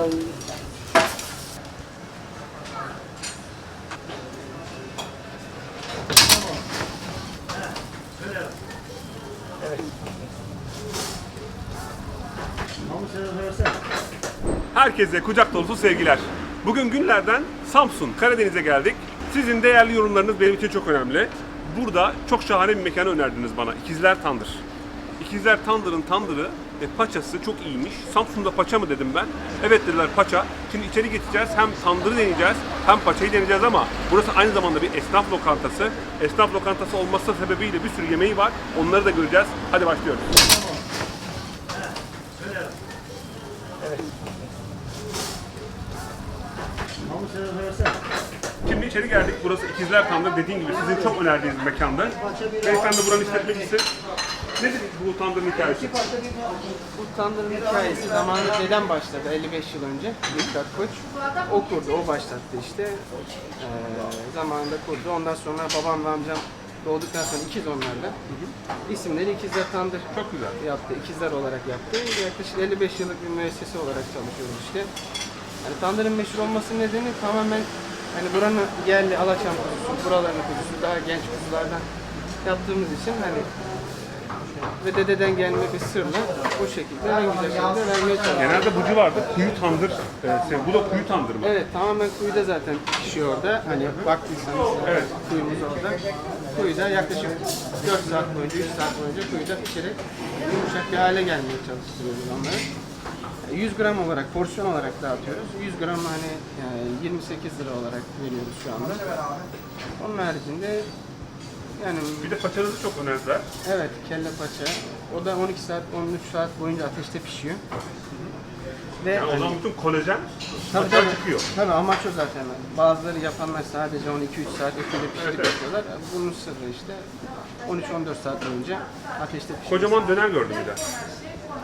Şuradan Herkese kucak dolusu sevgiler. Bugün günlerden Samsun, Karadeniz'e geldik. Sizin değerli yorumlarınız benim için çok önemli. Burada çok şahane bir mekanı önerdiniz bana. İkizler Tandır. İkizler Tandır'ın tandırı ve paçası çok iyiymiş. Samsun'da paça mı dedim ben. Evet dediler paça. Şimdi içeri geçeceğiz. Hem tandırı deneyeceğiz hem paçayı deneyeceğiz ama burası aynı zamanda bir esnaf lokantası. Esnaf lokantası olması sebebiyle bir sürü yemeği var. Onları da göreceğiz. Hadi başlıyoruz. Şimdi içeri geldik. Burası İkizler Tandır dediğim gibi sizin çok önerdiğiniz mekanda. Beyefendi buranın işletmecisi. Nedir bu tandırın hikayesi? bu tandırın hikayesi zamanında dedem başladı 55 yıl önce. Miktat Koç. O kurdu, o başlattı işte. Ee, zamanında kurdu. Ondan sonra babam ve amcam doğduktan sonra ikiz onlarla. İsimleri İkizler Tandır Çok güzel. yaptı. İkizler olarak yaptı. Yaklaşık 55 yıllık bir müessese olarak çalışıyoruz işte. Yani tandırın meşhur olmasının nedeni tamamen hani buranın yerli Alaçam kuzusu, buraların kuzusu, daha genç kuzulardan yaptığımız için hani ve dededen gelme bir sırla o şekilde en güzel şekilde vermeye çalışıyoruz. Genelde bu civarda kuyu tandır. e, sev- bu da kuyu tandır mı? Evet tamamen kuyuda zaten pişiyor orada. Hani baktıysanız Evet. kuyumuz orada. Kuyuda yaklaşık 4 saat boyunca, 3 saat boyunca kuyuda pişerek yumuşak bir hale gelmeye çalıştırıyoruz onları. 100 gram olarak, porsiyon olarak dağıtıyoruz. 100 gram hani yani 28 lira olarak veriyoruz şu anda. Onun haricinde yani Bir de paçanızı çok önerdiler. evet kelle paça. O da 12 saat, 13 saat boyunca ateşte pişiyor. Ve Yani o zaman bütün kolajen Tabii tabii. çıkıyor. Tabii amaç o zaten. Bazıları yapanlar sadece 12-3 saat ekmeğiyle pişirip evet. yapıyorlar. Bunun sırrı işte 13-14 saat boyunca ateşte pişiyor. Kocaman döner gördüm bir de.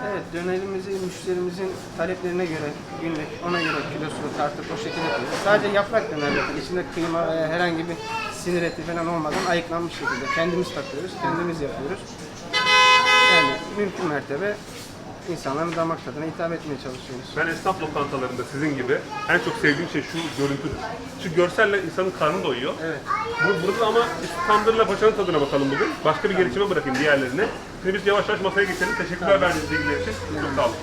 Evet dönerimizi müşterimizin taleplerine göre günlük ona göre kilosunu tartıp o şekilde yapıyoruz. Sadece yaprak döner zaten. İçinde kıyma veya herhangi bir sinir eti falan olmadan ayıklanmış şekilde kendimiz takıyoruz, kendimiz yapıyoruz. Yani mümkün mertebe insanların damak tadına hitap etmeye çalışıyoruz. Ben esnaf lokantalarında sizin gibi en çok sevdiğim şey şu görüntüdür. Şu görselle insanın karnı doyuyor. Evet. Bu, burada ama tandırla paçanın tadına bakalım bugün. Başka bir gelişime bırakayım diğerlerini. Şimdi biz yavaş yavaş masaya geçelim. Teşekkürler verdiğiniz bilgiler için. Çok sağ olun.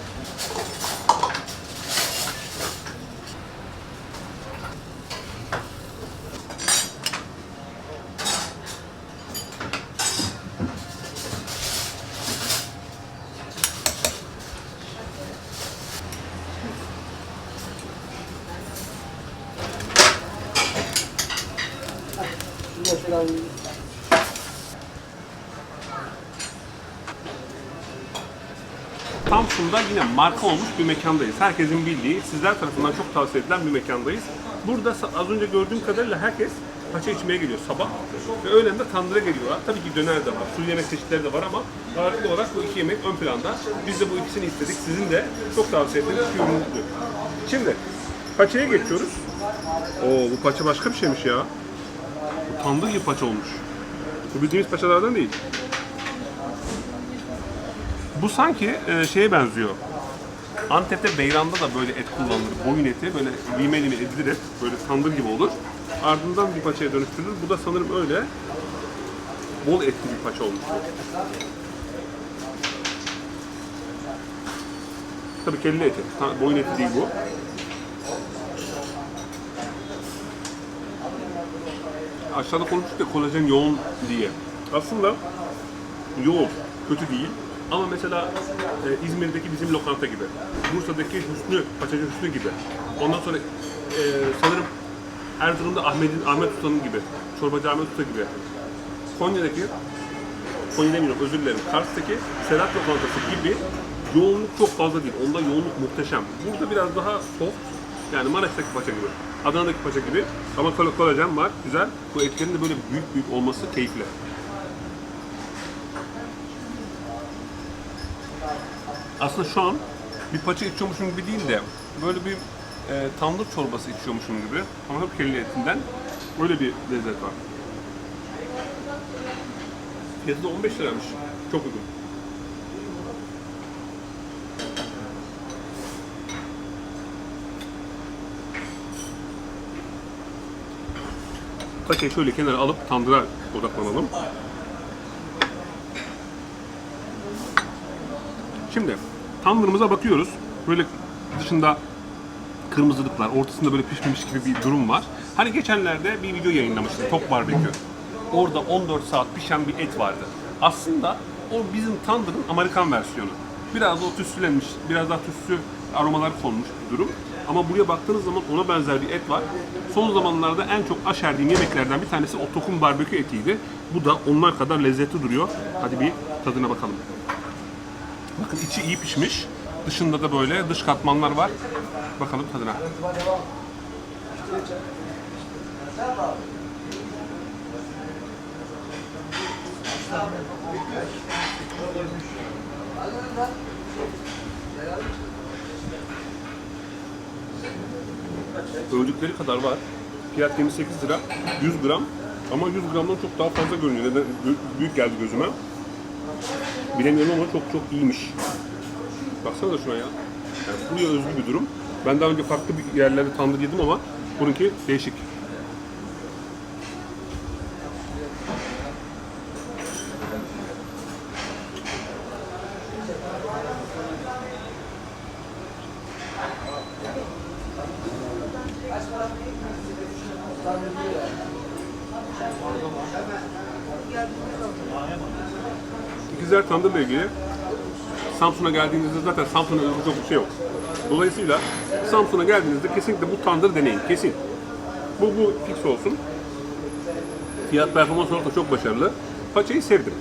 Mesela Samsun'da yine marka olmuş bir mekandayız. Herkesin bildiği, sizler tarafından çok tavsiye edilen bir mekandayız. Burada az önce gördüğüm kadarıyla herkes paça içmeye geliyor sabah ve öğlen de tandıra geliyorlar. Tabii ki döner de var, sulu yemek çeşitleri de var ama ağırlıklı olarak bu iki yemek ön planda. Biz de bu ikisini istedik. Sizin de çok tavsiye ettiğiniz iki ürünü. Şimdi paçaya geçiyoruz. Oo bu paça başka bir şeymiş ya. Bu tandır gibi paça olmuş. Bu bildiğimiz paçalardan değil. Bu sanki e, şeye benziyor. Antep'te Beyran'da da böyle et kullanılır. Boyun eti böyle lime lime edilir et. Böyle tandır gibi olur. Ardından bir paçaya dönüştürülür. Bu da sanırım öyle bol etli bir paça olmuş. Tabii kelle eti. Boyun eti değil bu. Aşağıda konuştuk ya kolajen yoğun diye. Aslında yoğun, kötü değil. Ama mesela e, İzmir'deki bizim lokanta gibi, Bursa'daki Hüsnü, Paçacı Hüsnü gibi. Ondan sonra e, sanırım Erzurum'da Ahmet'in Ahmet Usta'nın gibi, Çorbacı Ahmet Usta gibi. Konya'daki, Konya demiyorum özür dilerim, Kars'taki Serhat Lokantası gibi yoğunluk çok fazla değil. Onda yoğunluk muhteşem. Burada biraz daha soft, yani Maraş'taki paça gibi, Adana'daki paça gibi. Ama kol- kolajen var, güzel. Bu etlerin de böyle büyük büyük olması keyifli. aslında şu an bir paça içiyormuşum gibi değil de böyle bir e, tandır çorbası içiyormuşum gibi ama hep kirli etinden öyle bir lezzet var. Fiyatı da 15 liraymış. Çok uygun. Paçayı şöyle kenara alıp tandıra odaklanalım. Şimdi tandırımıza bakıyoruz. Böyle dışında kırmızılıklar, ortasında böyle pişmemiş gibi bir durum var. Hani geçenlerde bir video yayınlamıştım, Top Barbekü. Orada 14 saat pişen bir et vardı. Aslında o bizim tandırın Amerikan versiyonu. Biraz da o tütsülenmiş, biraz daha tütsü aromalar konmuş bir durum. Ama buraya baktığınız zaman ona benzer bir et var. Son zamanlarda en çok aşerdiğim yemeklerden bir tanesi o tokum barbekü etiydi. Bu da onlar kadar lezzetli duruyor. Hadi bir tadına bakalım. Bakın içi iyi pişmiş. Dışında da böyle dış katmanlar var. Bakalım tadına. Öldükleri kadar var. Fiyat 28 lira. 100 gram. Ama 100 gramdan çok daha fazla görünüyor. Neden? Bü- Büyük geldi gözüme. Bilemiyorum ama çok çok iyiymiş. Baksana da şuna ya. Yani buraya özgü bir durum. Ben daha önce farklı bir yerlerde tandır yedim ama bununki değişik. İkizler Tandır'la ilgili Samsun'a geldiğinizde zaten Samsun'a özgü çok bir şey yok. Dolayısıyla Samsun'a geldiğinizde kesinlikle bu tandır deneyin. Kesin. Bu, bu fix olsun. Fiyat performans olarak da çok başarılı. Paçayı sevdim.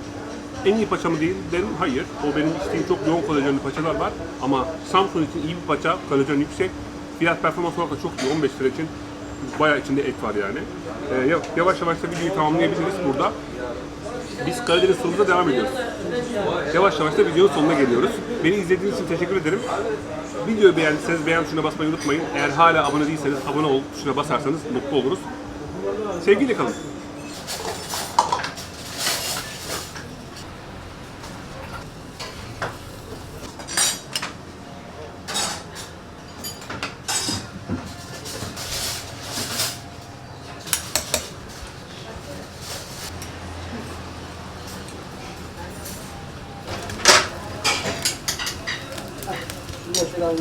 En iyi paça mı değil derim. Hayır. O benim içtiğim çok yoğun kolajenli paçalar var. Ama Samsun için iyi bir paça. Kolajen yüksek. Fiyat performans olarak da çok iyi. 15 lira için bayağı içinde et var yani. Ee, ya- yavaş yavaş da videoyu tamamlayabiliriz burada. Biz Karadeniz turumuza devam ediyoruz. Yavaş yavaş da videonun sonuna geliyoruz. Beni izlediğiniz için teşekkür ederim. Videoyu beğendiyseniz beğen tuşuna basmayı unutmayın. Eğer hala abone değilseniz abone ol tuşuna basarsanız mutlu oluruz. Sevgiyle kalın. 我睡到